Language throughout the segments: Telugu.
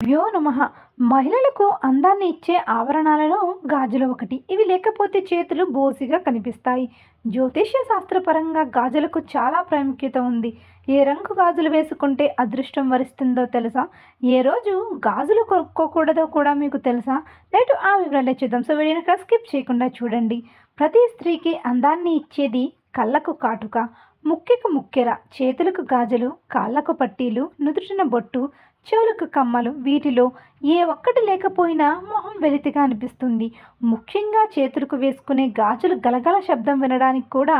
వ్యో నమ. మహిళలకు అందాన్ని ఇచ్చే ఆభరణాలలో గాజులు ఒకటి. ఇవి లేకపోతే చేతులు బోసిగా కనిపిస్తాయి. జ్యోతిష్య శాస్త్రపరంగా గాజులకు చాలా ప్రాముఖ్యత ఉంది. ఏ రంగు గాజులు వేసుకుంటే అదృష్టం వరిస్తుందో తెలుసా? ఏ రోజు గాజులు కొనుక్కోకూడదో కూడా మీకు తెలుసా? నేటు ఆ వివరాలే చూద్దాం. సో వీడియోని స్కిప్ చేయకుండా చూడండి. ప్రతి స్త్రీకి అందాన్ని ఇచ్చేది కళ్ళకు కాటుక. ముక్కెకు ముక్కెర చేతులకు గాజులు కాళ్ళకు పట్టీలు నుదుటిన బొట్టు చెవులకు కమ్మలు వీటిలో ఏ ఒక్కటి లేకపోయినా మొహం వెలితిగా అనిపిస్తుంది. ముఖ్యంగా చేతులకు వేసుకునే గాజులు గలగల శబ్దం వినడానికి కూడా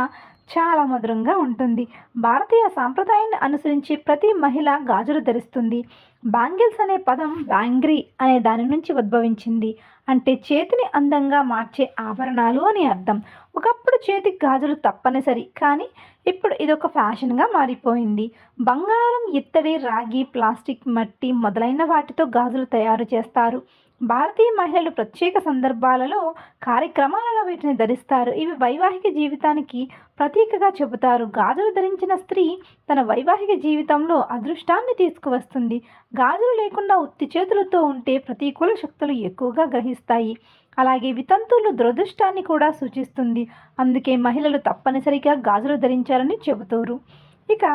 చాలా మధురంగా ఉంటుంది. భారతీయ సాంప్రదాయాన్ని అనుసరించి ప్రతి మహిళ గాజులు ధరిస్తుంది. బ్యాంగిల్స్ అనే పదం బ్యాంగ్రీ అనే దాని నుంచి ఉద్భవించింది. అంటే చేతిని అందంగా మార్చే ఆభరణాలు అని అర్థం. ఒకప్పుడు చేతికి గాజులు తప్పనిసరి కానీ ఇప్పుడు ఇదొక ఫ్యాషన్గా మారిపోయింది. బంగారం ఇత్తడి రాగి ప్లాస్టిక్ మట్టి మొదలైన వాటితో గాజులు తయారు చేస్తారు. భారతీయ మహిళలు ప్రత్యేక సందర్భాలలో కార్యక్రమాలలో వీటిని ధరిస్తారు. ఇవి వైవాహిక జీవితానికి ప్రతీకగా చెబుతారు. గాజులు ధరించిన స్త్రీ తన వైవాహిక జీవితంలో అదృష్టాన్ని తీసుకువస్తుంది. గాజులు లేకుండా ఉత్తి చేతులతో ఉంటే ప్రతికూల శక్తులు ఎక్కువగా గ్రహిస్తాయి. అలాగే వితంతువులు దురదృష్టాన్ని కూడా సూచిస్తుంది. అందుకే మహిళలు తప్పనిసరిగా గాజులు ధరించాలని చెబుతారు. ఇక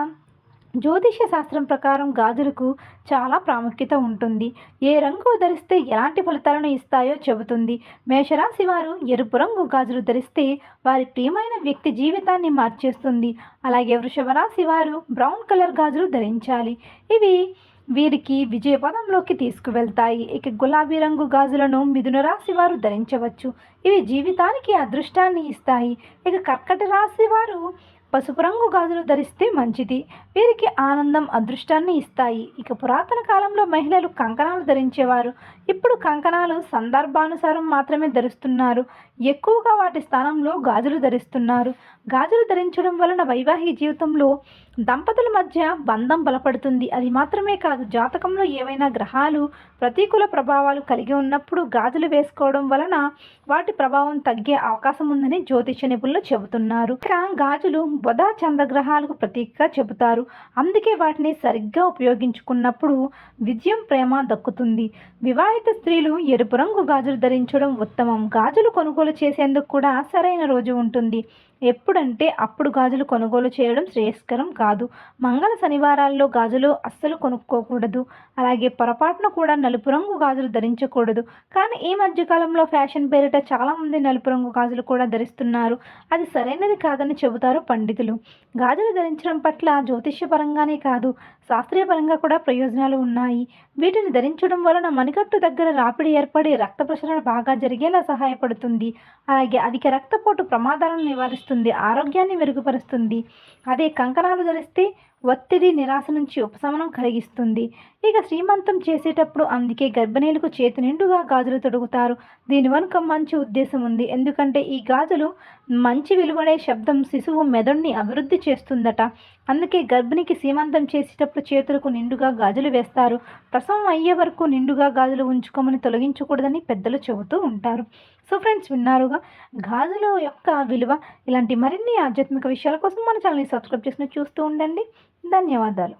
జ్యోతిష శాస్త్రం ప్రకారం గాజులకు చాలా ప్రాముఖ్యత ఉంటుంది. ఏ రంగు ధరిస్తే ఎలాంటి ఫలితాలను ఇస్తాయో చెబుతుంది. మేషరాశి వారు ఎరుపు రంగు గాజులు ధరిస్తే వారి ప్రియమైన వ్యక్తి జీవితాన్ని మార్చేస్తుంది. అలాగే వృషభ రాశి వారు బ్రౌన్ కలర్ గాజులు ధరించాలి. ఇవి వీరికి విజయపదంలోకి తీసుకువెళ్తాయి. ఇక గులాబీ రంగు గాజులను మిథున రాశి వారు ధరించవచ్చు. ఇవి జీవితానికి అదృష్టాన్ని ఇస్తాయి. ఇక కర్కట రాశి వారు పసుపు రంగు గాజులు ధరిస్తే మంచిది. వీరికి ఆనందం అదృష్టాన్ని ఇస్తాయి. ఇక పురాతన కాలంలో మహిళలు కంకణాలు ధరించేవారు. ఇప్పుడు కంకణాలు సందర్భానుసారం మాత్రమే ధరిస్తున్నారు. ఎక్కువగా వాటి స్థానంలో గాజులు ధరిస్తున్నారు. గాజులు ధరించడం వలన వైవాహిక జీవితంలో దంపతుల మధ్య బంధం బలపడుతుంది. అది మాత్రమే కాదు జాతకంలో ఏవైనా గ్రహాలు ప్రతికూల ప్రభావాలు కలిగి ఉన్నప్పుడు గాజులు వేసుకోవడం వలన వాటి ప్రభావం తగ్గే అవకాశం ఉందని జ్యోతిష నిపుణులు చెబుతున్నారు. ఇక గాజులు బుధ చంద్రగ్రహాలకు ప్రతీకగా చెబుతారు. అందుకే వాటిని సరిగ్గా ఉపయోగించుకున్నప్పుడు విజయం ప్రేమ దక్కుతుంది. వివాహిత స్త్రీలు ఎరుపు రంగు గాజులు ధరించడం ఉత్తమం. గాజులు కొనుగోలు చేసేందుకు కూడా సరైన రోజు ఉంటుంది. ఎప్పుడంటే అప్పుడు గాజులు కొనుగోలు చేయడం శ్రేయస్కరం కాదు. మంగళ శనివారాల్లో గాజులు అస్సలు కొనుక్కోకూడదు. అలాగే పొరపాటున కూడా నలుపు రంగు గాజులు ధరించకూడదు. కానీ ఈ మధ్యకాలంలో ఫ్యాషన్ పేరిట చాలామంది నలుపు రంగు గాజులు కూడా ధరిస్తున్నారు. అది సరైనది కాదని చెబుతారు పండితులు. గాజులు ధరించడం పట్ల జ్యోతిష్యపరంగానే కాదు శాస్త్రీయపరంగా కూడా ప్రయోజనాలు ఉన్నాయి. వీటిని ధరించడం వలన మణికట్టు దగ్గర రాపిడి ఏర్పడి రక్త ప్రసరణ బాగా జరిగేలా సహాయపడుతుంది. అలాగే అధిక రక్తపోటు ప్రమాదాలను నివారిస్తుంది. ఆరోగ్యాన్ని మెరుగుపరుస్తుంది. అదే కంకణాలు ధరిస్తే ఒత్తిడి నిరాశ నుంచి ఉపశమనం కలిగిస్తుంది. ఇక శ్రీమంతం చేసేటప్పుడు అందుకే గర్భిణీలకు చేతి నిండుగా గాజులు తొడుగుతారు. దీని వెనుక మంచి ఉద్దేశం ఉంది. ఎందుకంటే ఈ గాజులు మంచి విలువడే శబ్దం శిశువు మెదడుని అభివృద్ధి చేస్తుందట. అందుకే గర్భిణికి సీమంతం చేసేటప్పుడు చేతులకు నిండుగా గాజులు వేస్తారు. ప్రసవం అయ్యే వరకు నిండుగా గాజులు ఉంచుకోమని తొలగించకూడదని పెద్దలు చెబుతూ ఉంటారు. సో ఫ్రెండ్స్ విన్నారుగా? గాజుల యొక్క విలువ ఇలాంటి మరిన్ని ఆధ్యాత్మిక విషయాల కోసం మన ఛానల్ని సబ్స్క్రైబ్ చేసిన చూస్తూ ఉండండి. ధన్యవాదాలు.